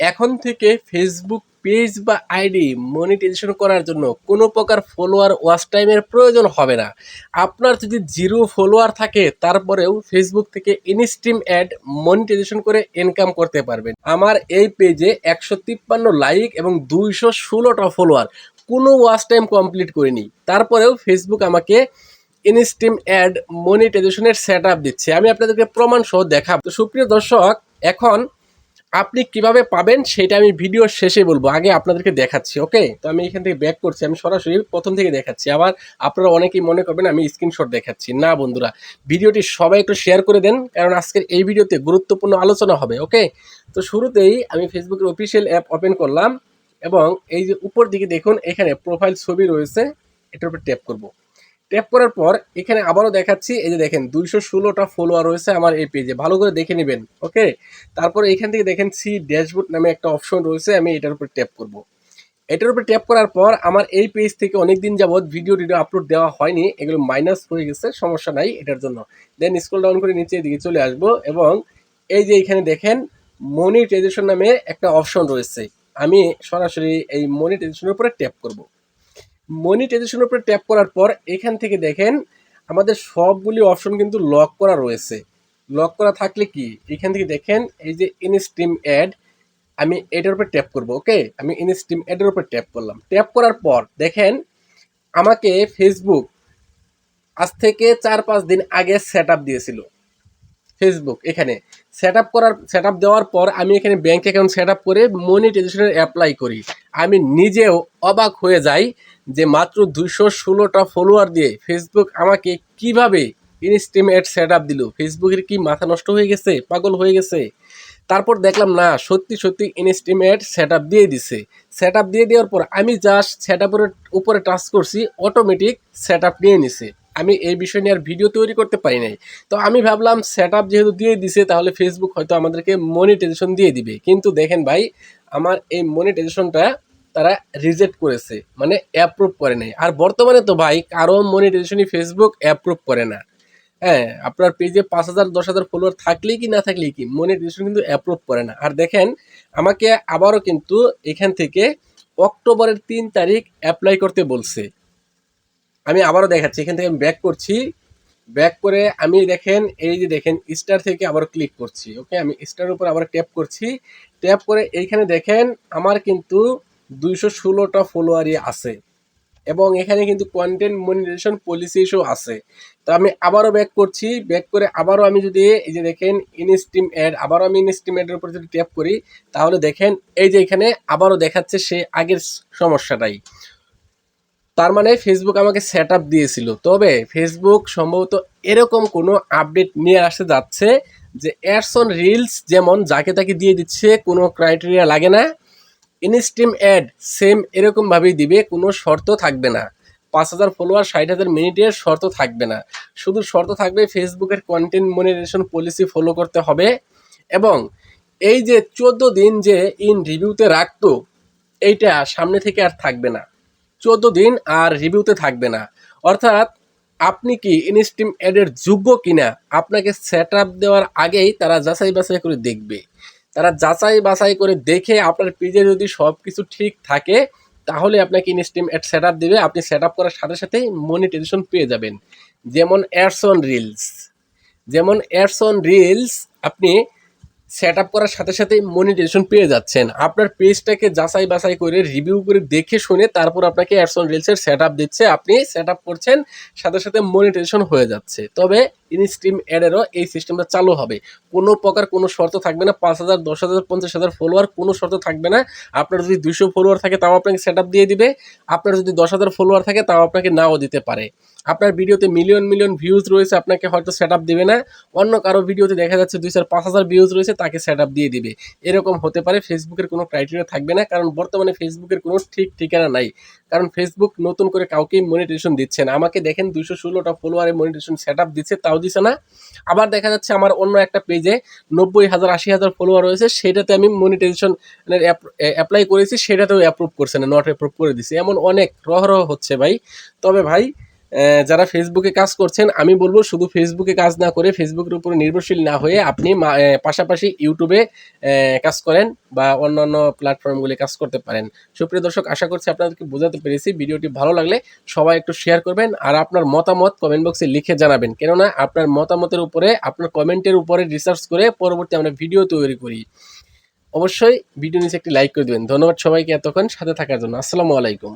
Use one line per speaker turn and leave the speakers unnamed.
এখন থেকে Facebook page বা আইডি মনিটাইজেশন করার জন্য কোনো প্রকার ফলোয়ার ওয়াচ টাইমের প্রয়োজন হবে না। আপনার যদি জিরো ফলোয়ার থাকে, তারপরেও ফেসবুক থেকে ইনস্ট্রিম অ্যাড মনিটাইজেশন করে ইনকাম করতে পারবেন। আমার এই পেজে একশো তিপ্পান্ন লাইক এবং দুইশো ষোলোটা ফলোয়ার কোনো ওয়াচ টাইম কমপ্লিট করিনি। তারপরেও ফেসবুক আমাকে ইনস্ট্রিম অ্যাড মনিটাইজেশনের সেট আপ দিচ্ছে। আমি আপনাদেরকে প্রমাণ সহ দেখাবো। তো সুপ্রিয় দর্শক, এখন আপনি কীভাবে পাবেন সেটা আমি ভিডিওর শেষে বলব। আগে আপনাদেরকে দেখাচ্ছি ওকে তো আমি এখান থেকে ব্যাক করছি, আমি সরাসরি প্রথম থেকে দেখাচ্ছি। আবার আপনারা অনেকেই মনে করবেন আমি স্ক্রিনশট দেখাচ্ছি। না বন্ধুরা ভিডিওটি সবাই একটু শেয়ার করে দেন, কারণ আজকের এই ভিডিওতে গুরুত্বপূর্ণ আলোচনা হবে ওকে তো শুরুতেই আমি ফেসবুকের অফিসিয়াল অ্যাপ ওপেন করলাম এবং এই যে উপর দিকে দেখুন, এখানে প্রোফাইল ছবি রয়েছে, এটার উপর ট্যাপ করব। ট্যাপ করার পর এখানে আবারও দেখাচ্ছি, এই যে দেখেন, দুইশো ষোলোটা ফলোয়ার রয়েছে আমার এই পেজে ভালো করে দেখে নেবেন ওকে তারপর এখান থেকে দেখেন সি ড্যাশবোর্ড নামে একটা অপশন রয়েছে, আমি এটার উপর ট্যাপ করব। এটার উপর ট্যাপ করার পর আমার এই পেজ থেকে অনেক দিন যাবৎ ভিডিও টিডিও আপলোড দেওয়া হয়নি, এগুলো মাইনাস হয়ে গেছে, সমস্যা নাই এটার জন্য। দেন স্ক্রল ডাউন করে নিচে এদিকে চলে আসব এবং এই যে এখানে দেখেন মনিটাইজেশন নামে একটা অপশন রয়েছে। আমি সরাসরি এই মনিটাইজেশনের উপরে ট্যাপ করব। মনিটাইজেশনের উপরে ট্যাপ করার পর এখান থেকে দেখেন আমাদের সবগুলি অপশন কিন্তু লক করা রয়েছে। লক করা থাকলে কি? এখান থেকে দেখেন এই যে ইনস্ট্রিম অ্যাড আমি এটার উপর ট্যাপ করব ওকে আমি ইনস্ট্রিম অ্যাডের উপর ট্যাপ করলাম। ট্যাপ করার পর দেখেন আমাকে ফেসবুক আজ থেকে চার পাঁচ দিন আগে সেট দিয়েছিল। ফেসবুক এখানে সেট করার সেট দেওয়ার পর আমি এখানে ব্যাঙ্ক অ্যাকাউন্ট সেট করে মনিটাইজেশনের অ্যাপ্লাই করি। আমি নিজেও অবাক হয়ে যাই যে মাত্র দুইশো ষোলোটা ফলোয়ার দিয়ে ফেসবুক আমাকে কীভাবে ইনস্টিম অ্যাড সেট আপ দিল? ফেসবুকের কি মাথা নষ্ট হয়ে গেছে? পাগল হয়ে গেছে? তারপর দেখলাম, না, সত্যি সত্যি ইনস্টিমেট সেট আপ দিয়ে দিছে। সেট আপ দিয়ে দেওয়ার পর আমি জাস্ট সেট আপের উপরে টাচ করছি অটোমেটিক সেট আপ নিয়ে নিছে। আমি এই বিষয় নিয়ে আর ভিডিও তৈরি করতে পারি নাই। তো আমি ভাবলাম সেট আপ যেহেতু দিয়ে দিছে, তাহলে ফেসবুক হয়তো আমাদেরকে মনিটাইজেশন দিয়ে দিবে। কিন্তু দেখেন ভাই, আমার এই মনিটাইজেশনটা তারা রিজেক্ট করেছে মানে অ্যাপ্রুভ করে নাই। আর বর্তমানে তো ভাই, কারও মনিটাইজেশনই ফেসবুক অ্যাপ্রুভ করে না। হ্যাঁ আপনার পেজে পাঁচ হাজার, দশ হাজার ফলোয়ার থাকলেই কি, না থাকলেই কি মনিটাইজেশন কিন্তু অ্যাপ্রুভ করে না। আর দেখেন, আমাকে আবারও কিন্তু এখান থেকে অক্টোবরের তিন তারিখ অ্যাপ্লাই করতে বলছে। আমি আবারও দেখাচ্ছি, এখান থেকে আমি ব্যাক করছি। ব্যাক করে আমি দেখেন, এই যে দেখেন স্টার থেকে আবার ক্লিক করছি ওকে আমি স্টার উপর আবার ট্যাপ করছি। ট্যাপ করে এইখানে দেখেন, আমার কিন্তু দুইশো ষোলোটা ফলোয়ারই আছে। এবং এখানে কিন্তু কন্টেন্ট মনিটাইজেশন পলিসি ইস্যু আছে। তো আমি আবারও ব্যাক করছি। ব্যাক করে আবারও আমি যদি এই যে দেখেন ইনস্টিম অ্যাড আবারও আমি ইনস্টিম অ্যাডের উপর যদি ট্যাপ করি, তাহলে দেখেন এই যে এখানে আবারও দেখাচ্ছে সে আগের সমস্যাটাই। তার মানে ফেসবুক আমাকে সেট আপ দিয়েছিল। তবে ফেসবুক সম্ভবত এরকম কোনো আপডেট নিয়ে আসতে যাচ্ছে যে অ্যাডস অন রিলস যেমন যাকে তাকে দিয়ে দিচ্ছে, কোনো ক্রাইটেরিয়া লাগে না। ইনস্ট্রিম অ্যাড সেম এরকমভাবেই দিবে, কোনো শর্ত থাকবে না। পাঁচ হাজার ফলোয়ার ষাট হাজার মিনিটের শর্ত থাকবে না। শুধু শর্ত থাকবে ফেসবুকের কন্টেন্ট মনিটাইজেশন পলিসি ফলো করতে হবে এবং এই যে চোদ্দ দিন যে ইন রিভিউতে রাখতো, এইটা সামনে থেকে আর থাকবে না। চোদ্দ দিন আর রিভিউতে থাকবে না। অর্থাৎ আপনি কি ইনস্টিম অ্যাডের যোগ্য কিনা, আপনাকে সেট আপ দেওয়ার আগেই তারা যাচাই বাছাই করে দেখবে। তারা যাচাই বাছাই করে দেখে আপনার পেজে যদি সব কিছু ঠিক থাকে, তাহলে আপনাকে ইনস্টিম অ্যাড সেট আপ দেবে। আপনি সেট আপ করার সাথে সাথেই মনিটাইজেশন পেয়ে যাবেন। যেমন অ্যাডস অন রিলস যেমন অ্যাডস অন রিলস আপনি সেট আপ করার সাথে সাথেই মনিটাইজেশন পেয়ে যাচ্ছেন। আপনার পেজটাকে যাচাই বাছাই করে রিভিউ করে দেখে শুনে তারপর আপনাকে অ্যাডস অন রিলসের সেট আপ দিচ্ছে। আপনি সেট আপ করছেন, সাথে সাথে মনিটাইজেশন হয়ে যাচ্ছে। তবে ইনস্ট্রিম অ্যাডেরও এই সিস্টেমটা চালু হবে। কোনো প্রকার কোনো শর্ত থাকবে না। পাঁচ হাজার, দশ হাজার, পঞ্চাশ হাজার ফলোয়ার কোনো শর্ত থাকবে না। আপনার যদি দুইশো ফলোয়ার থাকে তাও আপনাকে সেট আপ দিয়ে দিবে। আপনার যদি দশ হাজার ফলোয়ার থাকে তাও আপনাকে নাও দিতে পারে। আপনার ভিডিওতে মিলিয়ন মিলিয়ন ভিউজ রয়েছে, আপনাকে হয়তো সেট আপ দেবে না। অন্য কারও ভিডিওতে দেখা যাচ্ছে দুই চার, পাঁচ হাজার ভিউজ রয়েছে তাকে সেট দিয়ে দিবে। এরকম হতে পারে ফেসবুকের কোনো ক্রাইটেরিয়া থাকবে না, কারণ বর্তমানে ফেসবুকের কোনো ঠিক ঠিকানা নাই। কারণ ফেসবুক নতুন করে কাউকেই মনিটেশন দিচ্ছে না। আমাকে দেখেন দুশো ষোলোটা ফলোয়ারে মনিটেশন সেট দিচ্ছে, তাও দিচ্ছে না। আবার দেখা যাচ্ছে আমার অন্য একটা পেজে নব্বই হাজার, আশি হাজার ফলোয়ার রয়েছে, সেটাতে আমি মনিটাইজেশন অ্যাপ্লাই করেছি, সেটাতেও অ্যাপ্রুভ করছে না নট অ্যাপ্রুভ করে দিছে। এমন অনেক, রহ রহ হচ্ছে ভাই। তবে ভাই যারা ফেসবুকে কাজ করছেন, আমি বলব শুধু ফেসবুকে কাজ না করে ফেসবুকের উপর নির্ভরশীল না হয়ে আপনি পাশাপাশি ইউটিউবে কাজ করেন বা অন্যান্য প্ল্যাটফর্মগুলি কাজ করতে পারেন। সুপ্রিয় দর্শক, আশা করছি আপনাদেরকে বোঝাতে পেরেছি। ভিডিওটি ভালো লাগলে সবাই একটু শেয়ার করবেন আর আপনার মতামত কমেন্ট বক্সে লিখে জানাবেন। কেননা আপনার মতামতের উপরে, আপনার কমেন্টের উপরে রিসার্চ করে পরবর্তী আমরা ভিডিও তৈরি করি। অবশ্যই ভিডিও নিচে একটি লাইক করে দেবেন। ধন্যবাদ সবাইকে এতক্ষণ সাথে থাকার জন্য। আসসালামু আলাইকুম।